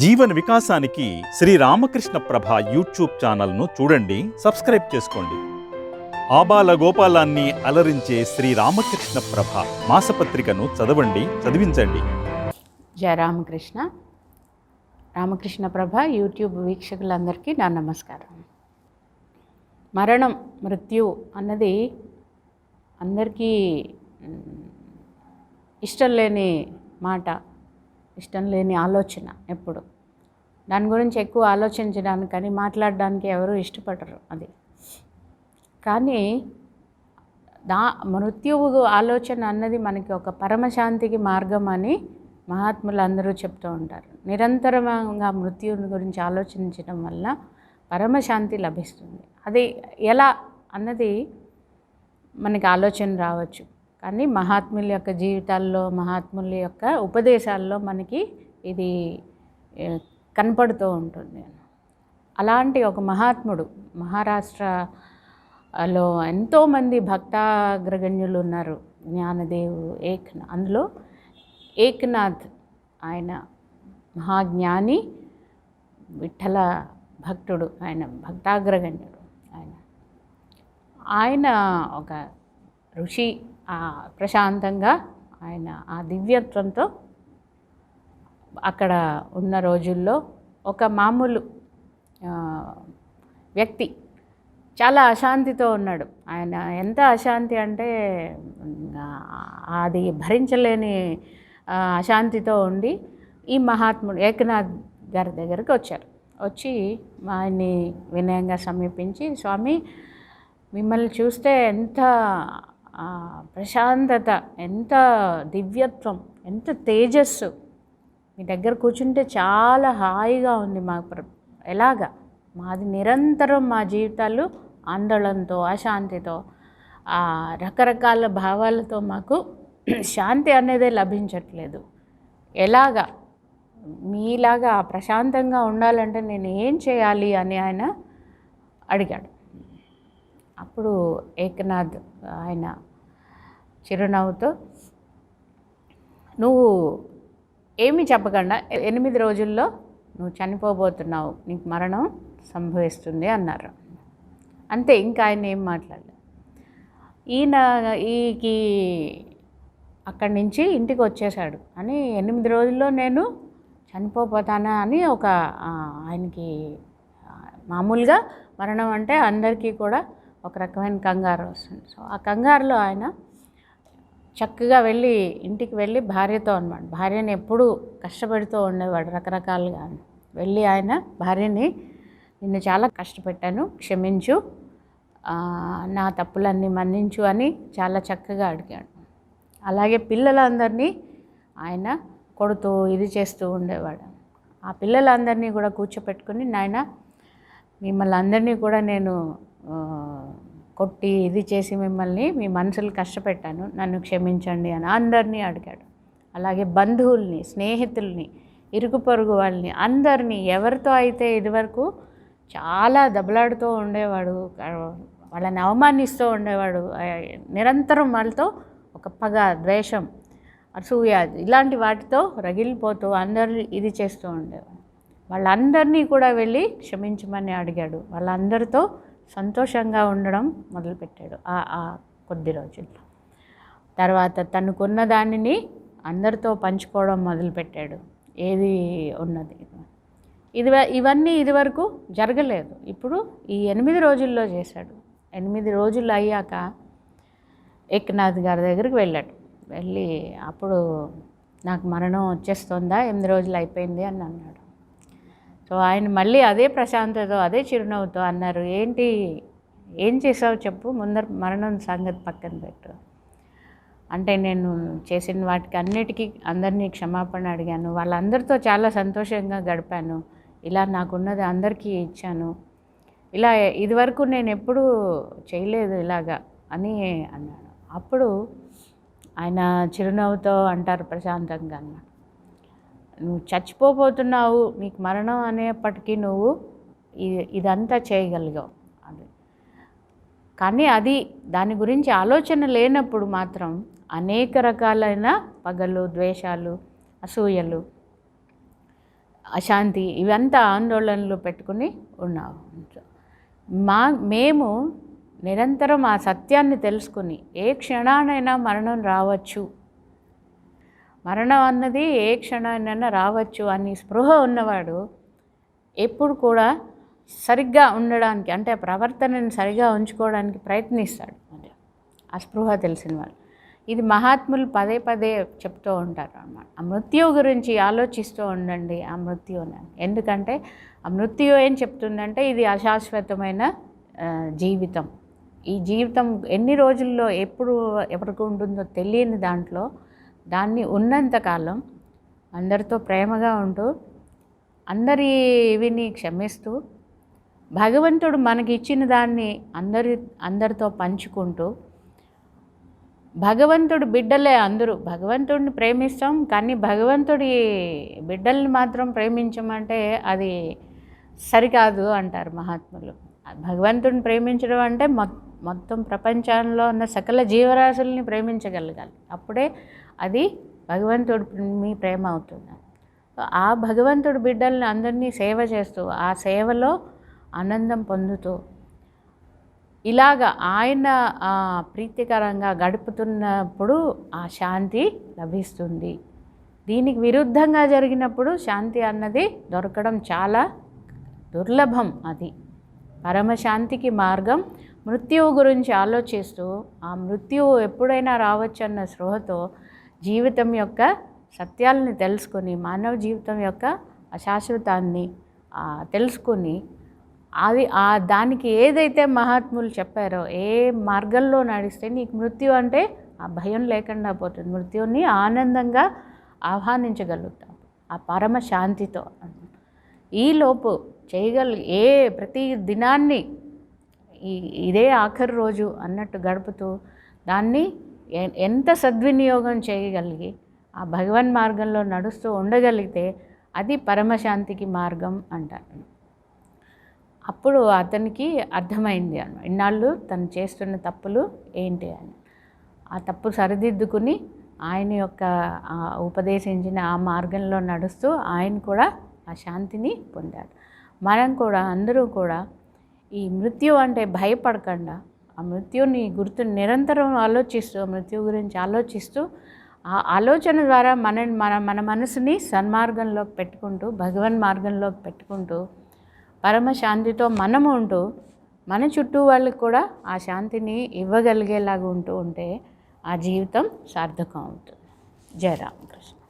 జీవన వికాసానికి శ్రీ రామకృష్ణ ప్రభ యూట్యూబ్ ఛానల్ను చూడండి సబ్స్క్రైబ్ చేసుకోండి. ఆబాల గోపాలాన్ని అలరించే శ్రీ రామకృష్ణ ప్రభ మాసపత్రికను చదవండి చదివించండి. జయ రామకృష్ణ. రామకృష్ణ ప్రభ యూట్యూబ్ వీక్షకులందరికీ నా నమస్కారం. మరణం మృత్యు అన్నది అందరికీ ఇష్టం లేని మాట. ఇష్టం లేని ఆలోచన ఎప్పుడు. దాని గురించి ఎక్కువ ఆలోచించడానికి కానీ మాట్లాడడానికి ఎవరు ఇష్టపడరు అది. కానీ దా మృత్యువు ఆలోచన అన్నది మనకి ఒక పరమశాంతికి మార్గం అని మహాత్ములు అందరూ చెప్తూ ఉంటారు. నిరంతరంగా మృత్యువుని గురించి ఆలోచించడం వల్ల పరమశాంతి లభిస్తుంది. అది ఎలా అన్నది మనకి ఆలోచన రావచ్చు. కానీ మహాత్ముల యొక్క జీవితాల్లో మహాత్ముల యొక్క ఉపదేశాల్లో మనకి ఇది కనపడుతూ ఉంటుంది. అలాంటి ఒక మహాత్ముడు మహారాష్ట్రలో ఎంతోమంది భక్తాగ్రగణ్యులు ఉన్నారు. జ్ఞానదేవ్ ఏక్నా అందులో ఏక్నాథ్ ఆయన మహాజ్ఞాని విఠల భక్తుడు ఆయన భక్తాగ్రగణ్యుడు ఆయన. ఆయన ఒక ఋషి ప్రశాంతంగా ఆయన ఆ దివ్యత్వంతో అక్కడ ఉన్న రోజుల్లో ఒక మామూలు వ్యక్తి చాలా అశాంతితో ఉన్నాడు. ఆయన ఎంత అశాంతి అంటే అది భరించలేని అశాంతితో ఉండి ఈ మహాత్ముడు ఏకనాథ్ గారి దగ్గరికి వచ్చారు. వచ్చి ఆయన్ని వినయంగా సమీపించి స్వామి మిమ్మల్ని చూస్తే ఎంత ప్రశాంతత ఎంత దివ్యత్వం ఎంత తేజస్సు. మీ దగ్గర కూర్చుంటే చాలా హాయిగా ఉంది మా ప్ర ఎలాగా? మాది నిరంతరం మా జీవితాలు ఆందోళనతో అశాంతితో ఆ రకరకాల భావాలతో మాకు శాంతి అనేదే లభించట్లేదు. ఎలాగా? మీలాగా ప్రశాంతంగా ఉండాలంటే నేను ఏం చేయాలి అని ఆయన అడిగాడు. అప్పుడు ఏకనాథ్ ఆయన చిరునవ్వుతో నువ్వు ఏమీ చెప్పకుండా ఎనిమిది రోజుల్లో నువ్వు చనిపోబోతున్నావు నీకు మరణం సంభవిస్తుంది అన్నారు. అంతే ఇంకా ఆయన ఏం మాట్లాడలేదు. ఈయన ఈకి అక్కడి నుంచి ఇంటికి వచ్చేసాడు అని ఎనిమిది రోజుల్లో నేను చనిపోతానా అని ఒక ఆయనకి మామూలుగా మరణం అంటే అందరికీ కూడా ఒక రకమైన కంగారు వస్తుంది. సో ఆ కంగారులో ఆయన చక్కగా వెళ్ళి ఇంటికి వెళ్ళి భార్యతో అనమాట భార్యని ఎప్పుడూ కష్టపెడుతూ ఉండేవాడు రకరకాలుగా. వెళ్ళి ఆయన భార్యని నిన్ను చాలా కష్టపెట్టాను క్షమించు నా తప్పులన్నీ మన్నించు అని చాలా చక్కగా అడిగాడు. అలాగే పిల్లలందరినీ ఆయన కొడుతూ ఇది చేస్తూ ఉండేవాడు. ఆ పిల్లలందరినీ కూడా కూర్చోపెట్టుకుని నాయన మిమ్మల్ని అందరినీ కూడా నేను కొట్టి ఇది చేసి మిమ్మల్ని మీ మనసులు కష్టపెట్టాను. నన్ను క్షమించండి అని అందరినీ అడిగాడు. అలాగే బంధువుల్ని స్నేహితుల్ని ఇరుగు పొరుగు వాళ్ళని అందరినీ ఎవరితో అయితే ఇదివరకు చాలా దెబ్బలాడుతూ ఉండేవాడు వాళ్ళని అవమానిస్తూ ఉండేవాడు నిరంతరం వాళ్ళతో ఒక పగ ద్వేషం అసూయ ఇలాంటి వాటితో రగిలిపోతూ అందరు ఇది చేస్తూ ఉండేవాడు. వాళ్ళందరినీ కూడా వెళ్ళి క్షమించమని అడిగాడు. వాళ్ళందరితో సంతోషంగా ఉండడం మొదలుపెట్టాడు ఆ ఆ కొద్ది రోజుల్లో. తర్వాత తనకున్న దానిని అందరితో పంచుకోవడం మొదలుపెట్టాడు. ఏది ఉన్నది? ఇది ఇవన్నీ ఇదివరకు జరగలేదు. ఇప్పుడు ఈ ఎనిమిది రోజుల్లో చేశాడు. ఎనిమిది రోజులు అయ్యాక ఏకనాథ్ గారి దగ్గరికి వెళ్ళాడు. వెళ్ళి అప్పుడు నాకు మరణం వచ్చేస్తుందా? ఎనిమిది రోజులు అయిపోయింది అని అన్నాడు. సో ఆయన మళ్ళీ అదే ప్రశాంతతో అదే చిరునవ్వుతో అన్నారు ఏంటి ఏం చేసావు చెప్పు ముందర మరణం సంగతి పక్కన పెట్టు. అంటే నేను చేసిన వాటికి అన్నిటికీ అందరినీ క్షమాపణ అడిగాను. వాళ్ళందరితో చాలా సంతోషంగా గడిపాను. ఇలా నాకున్నది అందరికీ ఇచ్చాను. ఇలా ఇదివరకు నేను ఎప్పుడూ చేయలేదు ఇలాగా అని అన్నాడు. అప్పుడు ఆయన చిరునవ్వుతో అంటారు ప్రశాంతంగా అన్నాడు నువ్వు చచ్చిపోబోతున్నావు నీకు మరణం అనేప్పటికీ నువ్వు ఇదంతా చేయగలిగావు. అది. కానీ అది దాని గురించి ఆలోచన లేనప్పుడు మాత్రం అనేక రకాలైన పగలు ద్వేషాలు అసూయలు అశాంతి ఇవంతా ఆందోళనలు పెట్టుకుని ఉన్నావు. మా మేము నిరంతరం ఆ సత్యాన్ని తెలుసుకుని ఏ క్షణానైనా మరణం రావచ్చు. మరణం అన్నది ఏ క్షణాన్నైనా రావచ్చు అని స్పృహ ఉన్నవాడు ఎప్పుడు కూడా సరిగ్గా ఉండడానికి అంటే ప్రవర్తనని సరిగా ఉంచుకోవడానికి ప్రయత్నిస్తాడు. అంటే ఆ స్పృహ తెలిసిన వాళ్ళు ఇది మహాత్ములు పదే పదే చెప్తూ ఉంటారు అన్నమాట. ఆ మృత్యువు గురించి ఆలోచిస్తూ ఉండండి ఆ మృత్యువుని. ఎందుకంటే ఆ మృత్యు ఏం చెప్తుందంటే ఇది అశాశ్వతమైన జీవితం. ఈ జీవితం ఎన్ని రోజుల్లో ఎప్పుడు ఎప్పటికి ఉంటుందో తెలియని దాంట్లో దాన్ని ఉన్నంతకాలం అందరితో ప్రేమగా ఉంటూ అందరి ఇవిని క్షమిస్తూ భగవంతుడు మనకి ఇచ్చిన దాన్ని అందరి అందరితో పంచుకుంటూ భగవంతుడు బిడ్డలే అందరూ. భగవంతుడిని ప్రేమిస్తాం కానీ భగవంతుడి బిడ్డల్ని మాత్రం ప్రేమించమంటే అది సరికాదు అంటారు మహాత్ములు. భగవంతుడిని ప్రేమించడం అంటే మొత్తం ప్రపంచంలో ఉన్న సకల జీవరాశుల్ని ప్రేమించగలగాలి. అప్పుడే అది భగవంతుడి మీ ప్రేమ అవుతుంది. ఆ భగవంతుడి బిడ్డల్ని అందరినీ సేవ చేస్తూ ఆ సేవలో ఆనందం పొందుతూ ఇలాగ ఆయన ప్రీతికరంగా గడుపుతున్నప్పుడు ఆ శాంతి లభిస్తుంది. దీనికి విరుద్ధంగా జరిగినప్పుడు శాంతి అన్నది దొరకడం చాలా దుర్లభం అది. పరమశాంతికి మార్గం మృత్యువు గురించి ఆలోచిస్తూ ఆ మృత్యువు ఎప్పుడైనా రావచ్చన్న స్పృహతో జీవితం యొక్క సత్యాలని తెలుసుకొని మానవ జీవితం యొక్క అశాశ్వతాన్ని తెలుసుకొని అది ఆ దానికి ఏదైతే మహాత్ములు చెప్పారో ఏ మార్గంలో నడిస్తే నీకు మృత్యు అంటే ఆ భయం లేకుండా పోతుంది. మృత్యుని ఆనందంగా ఆహ్వానించగలుగుతాం. ఆ పరమ శాంతితో ఈలోపు చేయగలి ఏ ప్రతి దినాన్ని ఇదే ఆఖరి రోజు అన్నట్టు గడుపుతూ దాన్ని ఎంత సద్వినియోగం చేయగలిగి ఆ భగవన్ మార్గంలో నడుస్తూ ఉండగలిగితే అది పరమశాంతికి మార్గం అంటారు. అప్పుడు అతనికి అర్థమైంది అన్న ఇన్నాళ్ళు తను చేస్తున్న తప్పులు ఏంటి అని. ఆ తప్పు సరిదిద్దుకుని ఆయన యొక్క ఉపదేశించిన ఆ మార్గంలో నడుస్తూ ఆయన కూడా ఆ శాంతిని పొందాడు మనం కూడా అందరూ కూడా ఈ మృత్యు అంటే భయపడకుండా ఆ మృత్యుని గుర్తు నిరంతరం ఆలోచిస్తూ మృత్యు గురించి ఆలోచిస్తూ ఆ ఆలోచన ద్వారా మన మన మన మనసుని సన్మార్గంలోకి పెట్టుకుంటూ భగవన్ మార్గంలోకి పెట్టుకుంటూ పరమశాంతితో మనము ఉంటూ మన చుట్టూ వాళ్ళకి కూడా ఆ శాంతిని ఇవ్వగలిగేలాగా ఉంటూ ఉంటే ఆ జీవితం సార్థకం అవుతుంది. జయ రామకృష్ణ.